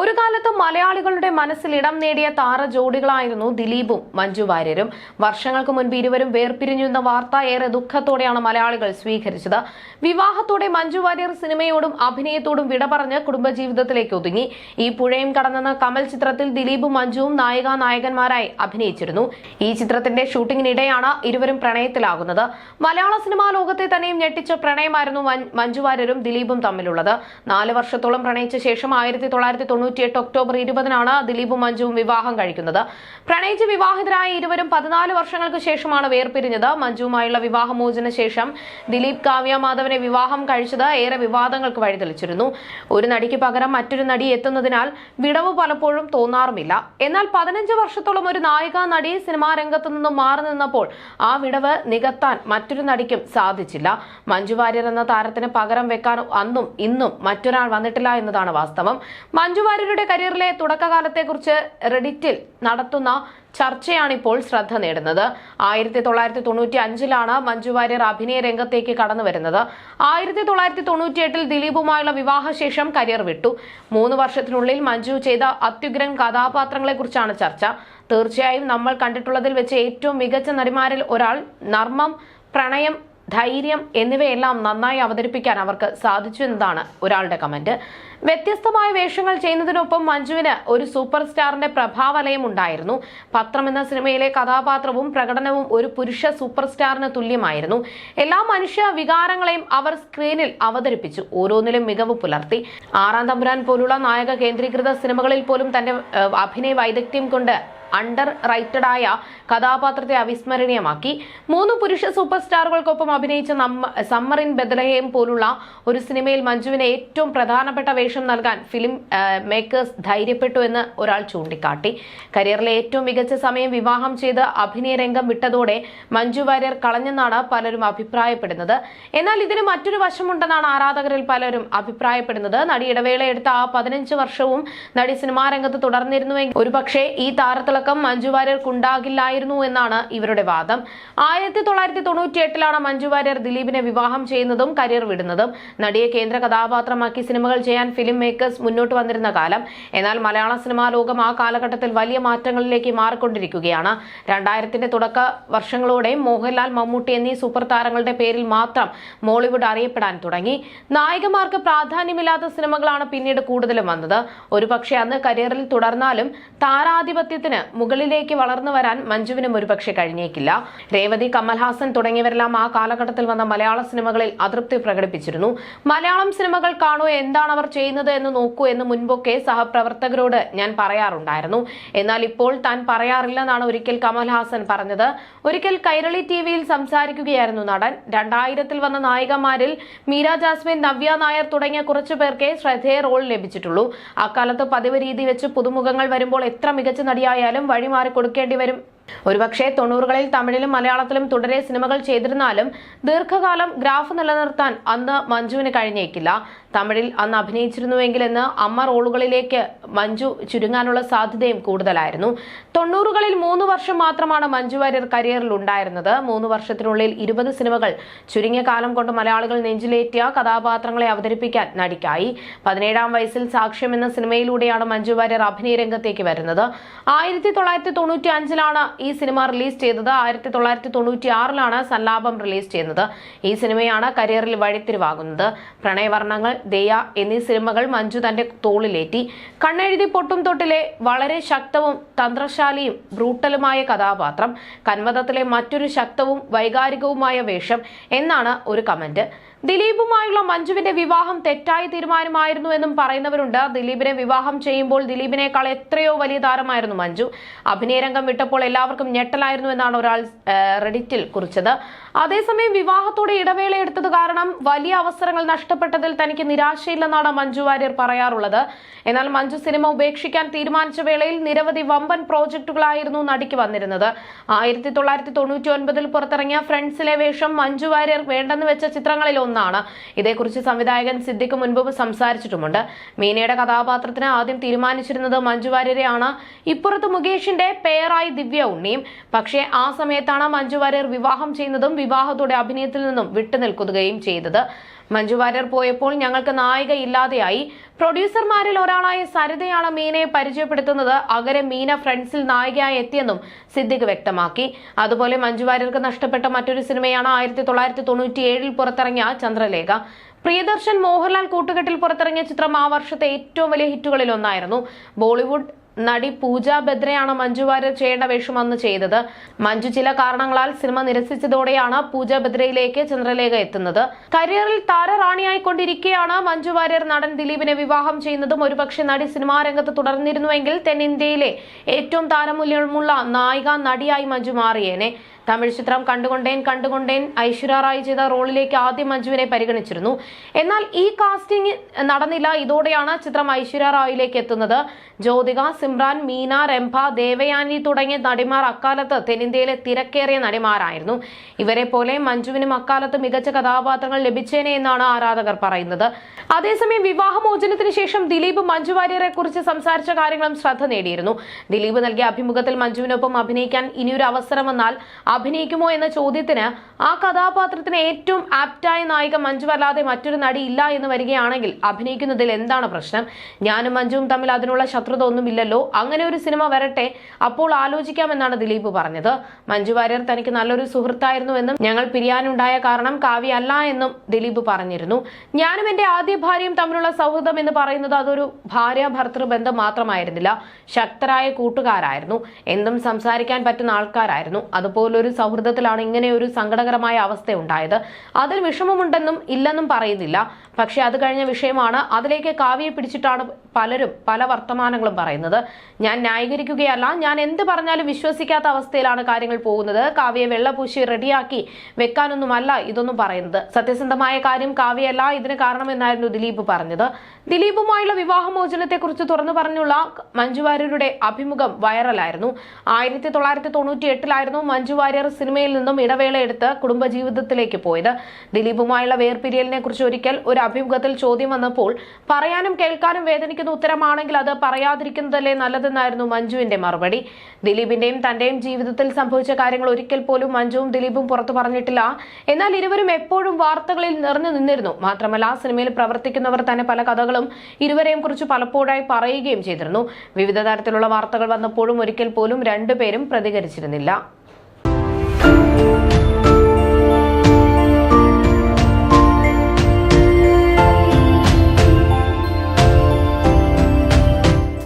ഒരു കാലത്ത് മലയാളികളുടെ മനസ്സിൽ ഇടം നേടിയ താര ജോഡികളായിരുന്നു ദിലീപും മഞ്ജു വാര്യരും. വർഷങ്ങൾക്ക് മുൻപ് ഇരുവരും വേർപിരിഞ്ഞു എന്ന വാർത്ത ഏറെ ദുഃഖത്തോടെയാണ് മലയാളികൾ സ്വീകരിച്ചത്. വിവാഹത്തോടെ മഞ്ജു വാര്യർ സിനിമയോടും അഭിനയത്തോടും വിട പറഞ്ഞ് കുടുംബജീവിതത്തിലേക്ക് ഒതുങ്ങി. ഈ പുഴയും കടന്നെന്ന കമൽ ചിത്രത്തിൽ ദിലീപും മഞ്ജുവും നായിക നായകന്മാരായി അഭിനയിച്ചിരുന്നു. ഈ ചിത്രത്തിന്റെ ഷൂട്ടിങ്ങിനിടെയാണ് ഇരുവരും പ്രണയത്തിലാകുന്നത്. മലയാള സിനിമാ ലോകത്തെ തന്നെയും ഞെട്ടിച്ച പ്രണയമായിരുന്നു മഞ്ജു വാര്യരും ദിലീപും തമ്മിലുള്ളത്. നാല് വർഷത്തോളം പ്രണയിച്ച ശേഷം ആയിരത്തി തൊള്ളായിരത്തി തൊണ്ണൂറ്റിയെട്ട് ഒക്ടോബർ ഇരുപതിനാണ് ദിലീപും മഞ്ജുവും വിവാഹം കഴിക്കുന്നത്. പ്രണയിച്ച് വിവാഹിതരായ ഇരുവരും പതിനാല് വർഷങ്ങൾക്ക് ശേഷമാണ് വേർപിരിഞ്ഞത്. മഞ്ജുവുമായുള്ള വിവാഹമോചന ശേഷം ദിലീപ് കാവ്യ മാധവനെ വിവാഹം കഴിച്ചത് ഏറെ വിവാദങ്ങൾക്ക് വഴിതെളിച്ചിരുന്നു. ഒരു നടിക്ക് പകരം മറ്റൊരു നടി എത്തുന്നതിനാൽ വിടവ് പലപ്പോഴും തോന്നാറുമില്ല. എന്നാൽ പതിനഞ്ച് വർഷത്തോളം ഒരു നായിക നടി സിനിമാ രംഗത്തു നിന്നും മാറി നിന്നപ്പോൾ ആ വിടവ് നികത്താൻ മറ്റൊരു നടിക്കും സാധിച്ചില്ല. മഞ്ജു വാര്യർ എന്ന താരത്തിന് പകരം വെക്കാൻ അന്നും ഇന്നും മറ്റൊരാൾ വന്നിട്ടില്ല എന്നതാണ് വാസ്തവം. മഞ്ജു വാര്യരുടെ കരിയറിലെ തുടക്കകാലത്തെക്കുറിച്ച് റെഡിറ്റിൽ നടത്തുന്ന ചർച്ചയാണിപ്പോൾ ശ്രദ്ധ നേടുന്നത്. ആയിരത്തി തൊള്ളായിരത്തി തൊണ്ണൂറ്റി അഞ്ചിലാണ് മഞ്ജു വാര്യർ അഭിനയ രംഗത്തേക്ക് കടന്നു വരുന്നത് ആയിരത്തി തൊള്ളായിരത്തി തൊണ്ണൂറ്റി എട്ടിൽ ദിലീപുമായുള്ള വിവാഹശേഷം കരിയർ വിട്ടു. മൂന്ന് വർഷത്തിനുള്ളിൽ മഞ്ജു ചെയ്ത അത്യുഗ്രൻ കഥാപാത്രങ്ങളെക്കുറിച്ചാണ് ചർച്ച. തീർച്ചയായും നമ്മൾ കണ്ടിട്ടുള്ളതിൽ വെച്ച് ഏറ്റവും മികച്ച നടിമാരിൽ ഒരാൾ നർമ്മം പ്രണയം ധൈര്യം എന്നിവയെല്ലാം നന്നായി അവതരിപ്പിക്കാൻ അവർക്ക് സാധിച്ചു എന്നതാണ് ഒരാളുടെ കമന്റ്. വ്യത്യസ്തമായ വേഷങ്ങൾ ചെയ്യുന്നതിനൊപ്പം മഞ്ജുവിന് ഒരു സൂപ്പർ സ്റ്റാറിന്റെ പ്രഭാവലയം ഉണ്ടായിരുന്നു. പത്രം എന്ന സിനിമയിലെ കഥാപാത്രവും പ്രകടനവും ഒരു പുരുഷ സൂപ്പർ സ്റ്റാറിന് തുല്യമായിരുന്നു. എല്ലാ മനുഷ്യ വികാരങ്ങളെയും അവർ സ്ക്രീനിൽ അവതരിപ്പിച്ചു. ഓരോന്നിലും മികവ് പുലർത്തി. ആറാം തമ്പുരാൻ പോലുള്ള നായക കേന്ദ്രീകൃത സിനിമകളിൽ പോലും തന്റെ അഭിനയ വൈദഗ്ധ്യം കൊണ്ട് അണ്ടർ റൈറ്റഡായ കഥാപാത്രത്തെ അവിസ്മരണീയമാക്കി. മൂന്ന് പുരുഷ സൂപ്പർ സ്റ്റാറുകൾക്കൊപ്പം അഭിനയിച്ച സമ്മർ ഇൻ ബദലഹേം പോലുള്ള ഒരു സിനിമയിൽ മഞ്ജുവിന് ഏറ്റവും പ്രധാനപ്പെട്ട വേഷം നൽകാൻ ഫിലിം മേക്കേഴ്സ് ധൈര്യപ്പെട്ടു എന്ന് ഒരാൾ ചൂണ്ടിക്കാട്ടി. കരിയറിലെ ഏറ്റവും മികച്ച സമയം വിവാഹം ചെയ്ത് അഭിനയ രംഗം വിട്ടതോടെ മഞ്ജു വാര്യർ കളഞ്ഞെന്നാണ് പലരും അഭിപ്രായപ്പെടുന്നത്. എന്നാൽ ഇതിന് മറ്റൊരു വശമുണ്ടെന്നാണ് ആരാധകരിൽ പലരും അഭിപ്രായപ്പെടുന്നത്. നടി ഇടവേളയെടുത്ത ആ പതിനഞ്ച് വർഷവും നടി സിനിമാ രംഗത്ത് തുടർന്നിരുന്നുവെങ്കിൽ ഒരുപക്ഷെ ഈ താരത്തിളക്കം മഞ്ജു വാര്യർക്കുണ്ടാകില്ലായിരുന്നു എന്നാണ് ഇവരുടെ വാദം. ആയിരത്തി തൊള്ളായിരത്തി തൊണ്ണൂറ്റി എട്ടിലാണ് മഞ്ജു വാര്യർ ദിലീപിനെ വിവാഹം ചെയ്യുന്നതും കരിയർ വിടുന്നതും. നടിയെ കേന്ദ്ര കഥാപാത്രമാക്കി സിനിമകൾ ചെയ്യാൻ ഫിലിം മേക്കേഴ്സ് മുന്നോട്ട് വന്നിരുന്ന കാലം. എന്നാൽ മലയാള സിനിമാ ലോകം ആ കാലഘട്ടത്തിൽ വലിയ മാറ്റങ്ങളിലേക്ക് മാറിക്കൊണ്ടിരിക്കുകയാണ്. രണ്ടായിരത്തിന്റെ തുടക്ക വർഷങ്ങളോടെ മോഹൻലാൽ മമ്മൂട്ടി എന്നീ സൂപ്പർ താരങ്ങളുടെ പേരിൽ മാത്രം മോളിവുഡ് അറിയപ്പെടാൻ തുടങ്ങി. നായികമാർക്ക് പ്രാധാന്യമില്ലാത്ത സിനിമകളാണ് പിന്നീട് കൂടുതലും വന്നത്. ഒരുപക്ഷെ അന്ന് കരിയറിൽ തുടർന്നാലും താരാധിപത്യത്തിന് മുകളിലേക്ക് വളർന്നു വരാൻ മഞ്ജുവിനും ഒരുപക്ഷെ കഴിഞ്ഞേക്കില്ല. രേവതി കമൽഹാസൻ തുടങ്ങിയവരെല്ലാം ആ കാലഘട്ടത്തിൽ വന്ന മലയാള സിനിമകളിൽ അതൃപ്തി പ്രകടിപ്പിച്ചിരുന്നു. മലയാളം സിനിമകൾ കാണൂ എന്താണ് അവർ ചെയ്യുന്നത് എന്ന് നോക്കൂ എന്ന് മുൻപൊക്കെ സഹപ്രവർത്തകരോട് ഞാൻ പറയാറുണ്ടായിരുന്നു. എന്നാൽ ഇപ്പോൾ താൻ പറയാറില്ലെന്നാണ് ഒരിക്കൽ കമൽഹാസൻ പറഞ്ഞത്. ഒരിക്കൽ കൈരളി ടി വിയിൽ സംസാരിക്കുകയായിരുന്നു നടൻ. രണ്ടായിരത്തിൽ വന്ന നായികമാരിൽ മീര ജാസ്മിൻ നവ്യ നായർ തുടങ്ങിയ കുറച്ചു പേർക്കേ ശ്രദ്ധേയ റോൾ ലഭിച്ചിട്ടുള്ളൂ. അക്കാലത്ത് പതിവ് രീതി വെച്ച് പുതുമുഖങ്ങൾ വരുമ്പോൾ എത്ര മികച്ച നടിയായാലും വഴിമാറി കൊടുക്കേണ്ടി വരും. ഒരുപക്ഷെ തൊണ്ണൂറുകളിൽ തമിഴിലും മലയാളത്തിലും തുടരെ സിനിമകൾ ചെയ്തിരുന്നാലും ദീർഘകാലം ഗ്രാഫ് നിലനിർത്താൻ അന്ന് മഞ്ജുവിന് കഴിഞ്ഞേക്കില്ല. തമിഴിൽ അന്ന് അഭിനയിച്ചിരുന്നുവെങ്കിലെന്ന് അമ്മ റോളുകളിലേക്ക് മഞ്ജു ചുരുങ്ങാനുള്ള സാധ്യതയും കൂടുതലായിരുന്നു. തൊണ്ണൂറുകളിൽ മൂന്ന് വർഷം മാത്രമാണ് മഞ്ജു വാര്യർ കരിയറിൽ ഉണ്ടായിരുന്നത്. മൂന്ന് വർഷത്തിനുള്ളിൽ ഇരുപത് സിനിമകൾ ചുരുങ്ങിയ കാലം കൊണ്ട് മലയാളികൾ നെഞ്ചിലേറ്റിയ കഥാപാത്രങ്ങളെ അവതരിപ്പിക്കാൻ നടിക്കായി. പതിനേഴാം വയസ്സിൽ സാക്ഷ്യം എന്ന സിനിമയിലൂടെയാണ് മഞ്ജു വാര്യർ അഭിനയ രംഗത്തേക്ക് വരുന്നത്. ആയിരത്തി തൊള്ളായിരത്തി തൊണ്ണൂറ്റി അഞ്ചിലാണ് ഈ സിനിമ റിലീസ് ചെയ്തത് ആയിരത്തി തൊള്ളായിരത്തി തൊണ്ണൂറ്റി ആറിലാണ് സല്ലാപം റിലീസ് ചെയ്യുന്നത്. ഈ സിനിമയാണ് കരിയറിൽ വഴിത്തിരിവാകുന്നത്. പ്രണയവർണങ്ങൾ ദയ എന്നീ സിനിമകൾ മഞ്ജു തന്റെ തോളിലേറ്റി. കണ്ണെഴുതി പൊട്ടും തൊട്ടിലെ വളരെ ശക്തവും തന്ത്രശാലിയും ബ്രൂട്ടലുമായ കഥാപാത്രം. കന്മതത്തിലെ മറ്റൊരു ശക്തവും വൈകാരികവുമായ വേഷം എന്നാണ് ഒരു കമന്റ്. ദിലീപുമായുള്ള മഞ്ജുവിന്റെ വിവാഹം തെറ്റായ തീരുമാനമായിരുന്നു എന്നും പറയുന്നവരുണ്ട്. ദിലീപിനെ വിവാഹം ചെയ്യുമ്പോൾ ദിലീപിനേക്കാൾ എത്രയോ വലിയ താരമായിരുന്നു മഞ്ജു. അഭിനയരംഗം വിട്ടപ്പോൾ എല്ലാവർക്കും ഞെട്ടലായിരുന്നു എന്നാണ് ഒരാൾ റെഡിറ്റിൽ കുറിച്ചത്. അതേസമയം വിവാഹത്തോടെ ഇടവേള എടുത്തത് കാരണം വലിയ അവസരങ്ങൾ നഷ്ടപ്പെട്ടതിൽ തനിക്ക് നിരാശയില്ലെന്നാണ് മഞ്ജു വാര്യർ പറയാറുള്ളത്. എന്നാൽ മഞ്ജു സിനിമ ഉപേക്ഷിക്കാൻ തീരുമാനിച്ച വേളയിൽ നിരവധി വമ്പൻ പ്രോജക്റ്റുകളായിരുന്നു നടിക്ക് വന്നിരുന്നത്. ആയിരത്തി തൊള്ളായിരത്തി തൊണ്ണൂറ്റി ഒൻപതിൽ പുറത്തിറങ്ങിയ ഫ്രണ്ട്സിലെ വേഷം മഞ്ജു വാര്യർ വേണ്ടെന്ന് വെച്ച ചിത്രങ്ങളിൽ ഒന്നാണ്. ഇതേക്കുറിച്ച് സംവിധായകൻ സിദ്ദിഖ് മുൻപും സംസാരിച്ചിട്ടുമുണ്ട്. മീനയുടെ കഥാപാത്രത്തിന് ആദ്യം തീരുമാനിച്ചിരുന്നത് മഞ്ജു വാര്യരെയാണ്. ഇപ്പുറത്ത് മുകേഷിന്റെ പേരായി ദിവ്യ ഉണ്ണിയും. പക്ഷേ ആ സമയത്താണ് മഞ്ജു വാര്യർ വിവാഹം ചെയ്യുന്നതും വിവാഹത്തോടെ അഭിനയത്തിൽ നിന്നും വിട്ടുനിൽക്കുകയും ചെയ്തത്. മഞ്ജു വാര്യർ പോയപ്പോൾ ഞങ്ങൾക്ക് നായിക ഇല്ലാതെയായി. പ്രൊഡ്യൂസർമാരിൽ ഒരാളായ സരിതയാണ് മീനയെ പരിചയപ്പെടുത്തുന്നത്. അകരെ മീന ഫ്രണ്ട്സിൽ നായികയായി എത്തിയെന്നും സിദ്ദിഖ് വ്യക്തമാക്കി. അതുപോലെ മഞ്ജു വാര്യർക്ക് നഷ്ടപ്പെട്ട മറ്റൊരു സിനിമയാണ് ആയിരത്തി തൊള്ളായിരത്തി തൊണ്ണൂറ്റി ഏഴിൽ പുറത്തിറങ്ങിയ ചന്ദ്രലേഖ. പ്രിയദർശൻ മോഹൻലാൽ കൂട്ടുകെട്ടിൽ പുറത്തിറങ്ങിയ ചിത്രം ആ വർഷത്തെ ഏറ്റവും വലിയ ഹിറ്റുകളിൽ ഒന്നായിരുന്നു. ബോളിവുഡ് നടി പൂജ ബദ്രയാണ് മഞ്ജു വാര്യർ ചെയ്യേണ്ട വേഷം അന്ന് ചെയ്തത്. മഞ്ജു ചില കാരണങ്ങളാൽ സിനിമ നിരസിച്ചതോടെയാണ് പൂജ ബദ്രയിലേക്ക് ചന്ദ്രലേഖ എത്തുന്നത്. കരിയറിൽ താരറാണിയായിക്കൊണ്ടിരിക്കെയാണ് മഞ്ജു വാര്യർ നടൻ ദിലീപിനെ വിവാഹം ചെയ്യുന്നതും. ഒരുപക്ഷെ നടി സിനിമാ രംഗത്ത് തുടർന്നിരുന്നുവെങ്കിൽ തെന്നിന്ത്യയിലെ ഏറ്റവും താരമൂല്യമുള്ള നായിക നടിയായി മഞ്ജു മാറിയേനെ. തമിഴ് ചിത്രം കണ്ടുകൊണ്ടേൻ കണ്ടുകൊണ്ടേൻ ഐശ്വര്യ റായ് ചെയ്ത റോളിലേക്ക് ആദ്യം മഞ്ജുവിനെ പരിഗണിച്ചിരുന്നു. എന്നാൽ ഈ കാസ്റ്റിംഗ് നടന്നില്ല. ഇതോടെയാണ് ചിത്രം ഐശ്വര്യ റായിലേക്ക് എത്തുന്നത്. ജ്യോതിക സിമ്രാൻ മീന രംഭ ദേവയാനി തുടങ്ങിയ നടിമാർ അക്കാലത്ത് തെന്നിന്ത്യയിലെ തിരക്കേറിയ നടിമാരായിരുന്നു. ഇവരെ പോലെ മഞ്ജുവിനും അക്കാലത്ത് മികച്ച കഥാപാത്രങ്ങൾ ലഭിച്ചേനെ എന്നാണ് ആരാധകർ പറയുന്നത്. അതേസമയം വിവാഹമോചനത്തിന് ശേഷം ദിലീപ് മഞ്ജു വാര്യരെ കുറിച്ച് സംസാരിച്ച കാര്യങ്ങളും ശ്രദ്ധ നേടിയിരുന്നു. ദിലീപ് നൽകിയ അഭിമുഖത്തിൽ മഞ്ജുവിനൊപ്പം അഭിനയിക്കാൻ ഇനിയൊരു അവസരം വന്നാൽ അഭിനയിക്കുമോ എന്ന ചോദ്യത്തിന് ആ കഥാപാത്രത്തിന് ഏറ്റവും ആപ്റ്റായ നായിക മഞ്ജു അല്ലാതെ മറ്റൊരു നടി ഇല്ല എന്ന് വരികയാണെങ്കിൽ അഭിനയിക്കുന്നതിൽ എന്താണ് പ്രശ്നം? ഞാനും മഞ്ജുവും തമ്മിൽ അതിനുള്ള ശത്രുത ഒന്നുമില്ലല്ലോ. അങ്ങനെ ഒരു സിനിമ വരട്ടെ. അപ്പോൾ ആലോചിക്കാമെന്നാണ് ദിലീപ് പറഞ്ഞത്. മഞ്ജു വാര്യർ തനിക്ക് നല്ലൊരു സുഹൃത്തായിരുന്നുവെന്നും ഞങ്ങൾ പിരിയാനുണ്ടായ കാരണം കാവ്യ അല്ല എന്നും ദിലീപ് പറഞ്ഞിരുന്നു. ഞാനും എന്റെ ആദ്യ ഭാര്യയും തമ്മിലുള്ള സൗഹൃദം എന്ന് പറയുന്നത് അതൊരു ഭാര്യ ഭർത്തൃ ബന്ധം മാത്രമായിരുന്നില്ല. ശക്തരായ കൂട്ടുകാരായിരുന്നു. എന്തും സംസാരിക്കാൻ പറ്റുന്ന ആൾക്കാരായിരുന്നു. അതുപോലൊരു സൗഹൃദത്തിലാണ് ഇങ്ങനെ ഒരു സങ്കടകരമായ അവസ്ഥ ഉണ്ടായത് അതിൽ വിഷമമുണ്ടെന്നും ഇല്ലെന്നും പറയുന്നില്ല. പക്ഷെ അത് കഴിഞ്ഞ വിഷയമാണ്. അതിലേക്ക് കാവ്യയെ പിടിച്ചിട്ടാണ് പലരും പല വർത്തമാനങ്ങളും പറയുന്നത്. ഞാൻ ന്യായീകരിക്കുകയല്ല. ഞാൻ എന്ത് പറഞ്ഞാലും വിശ്വസിക്കാത്ത അവസ്ഥയിലാണ് കാര്യങ്ങൾ പോകുന്നത്. കാവ്യയെ വെള്ളപൂശി റെഡിയാക്കി വെക്കാനൊന്നുമല്ല ഇതൊന്നും പറയുന്നത്. സത്യസന്ധമായ കാര്യം കാവ്യയല്ല. ഇതിന് കാരണമെന്നായിരുന്നു ദിലീപ് പറഞ്ഞത്. ദിലീപുമായുള്ള വിവാഹമോചനത്തെക്കുറിച്ച് തുറന്നു പറഞ്ഞുള്ള മഞ്ജുവാര്യരുടെ അഭിമുഖം വൈറലായിരുന്നു. ആയിരത്തി തൊള്ളായിരത്തി തൊണ്ണൂറ്റി എട്ടിലായിരുന്നു മഞ്ജു വാര്യർ സിനിമയിൽ നിന്നും ഇടവേള എടുത്ത് കുടുംബജീവിതത്തിലേക്ക് പോയത്. ദിലീപുമായുള്ള വേർപിരിയലിനെ കുറിച്ച് ഒരിക്കൽ ഒരു അഭിമുഖത്തിൽ ചോദ്യം വന്നപ്പോൾ പറയാനും കേൾക്കാനും വേദനിക്കുന്ന ഉത്തരമാണെങ്കിൽ അത് പറയാതിരിക്കുന്നതല്ലേ നല്ലതെന്നായിരുന്നു മഞ്ജുവിന്റെ മറുപടി. ദിലീപിന്റെയും തന്റെയും ജീവിതത്തിൽ സംഭവിച്ച കാര്യങ്ങൾ ഒരിക്കൽ പോലും മഞ്ജുവും ദിലീപും പുറത്തു പറഞ്ഞിട്ടില്ല. എന്നാൽ ഇരുവരും എപ്പോഴും വാർത്തകളിൽ നിറഞ്ഞു നിന്നിരുന്നു. മാത്രമല്ല സിനിമയിൽ പ്രവർത്തിക്കുന്നവർ തന്നെ പല കഥകളും ഇരുവരെയും കുറിച്ച് പലപ്പോഴായി പറയുകയും ചെയ്തിരുന്നു. വിവിധ തരത്തിലുള്ള വാർത്തകൾ വന്നപ്പോഴും ഒരിക്കൽ പോലും രണ്ടുപേരും പ്രതികരിച്ചിരുന്നില്ല.